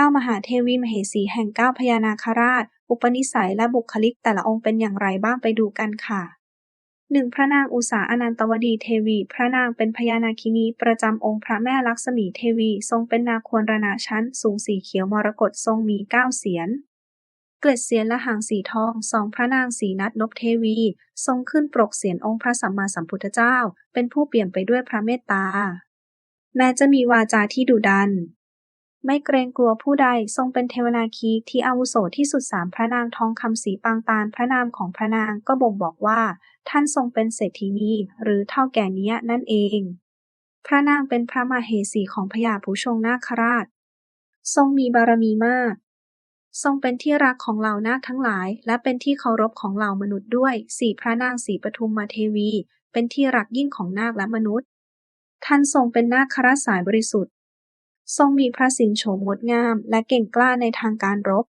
เก้ามหาเทวีมเหสีแห่งเก้าพญานาคราช อุปนิสัยและบุคลิกแต่ละองค์เป็นอย่างไรบ้างไปดูกันค่ะหนึ่งพระนางอุษาอนันตวดีเทวี พระนางเป็นพญานาคินีประจำองค์พระแม่ลักษมีเทวี ทรงเป็นนาควรรณาชั้น สูงสีเขียวมรกตทรงมีเก้าเสียน เกล็ดเสียนและหางสีทองสองพระนางสีนัดนพเทวี ทรงขึ้นปรกเสียนองค์พระสัมมาสัมพุทธเจ้า เป็นผู้เปี่ยมไปด้วยพระเมตตา แม้จะมีวาจาที่ดุดัน ไม่เกรงกลัวผู้ใด ทรงเป็นเทวนาคีที่อาวุโสที่สุดสามพระนางทองคำสีปางตาลพระนามของพระนางก็บ่งบอกว่า ท่านทรงเป็นเศรษฐีนีหรือเท่าแก่เนี้ยนั่นเอง พระนางเป็นพระมาเหสีของพญาภูชงนาคราช ทรงมีบารมีมาก ทรงเป็นที่รักของเหล่านาคทั้งหลาย และเป็นที่เคารพของเหล่ามนุษย์ด้วยสี่พระนางสีปทุมมาเทวี เป็นที่รักยิ่งของนาคและมนุษย์ ท่านทรงเป็นนาคราชสายบริสุทธิ์ ทรงมีพระสินโฉมงดงามและเก่งกล้าในทางการรบ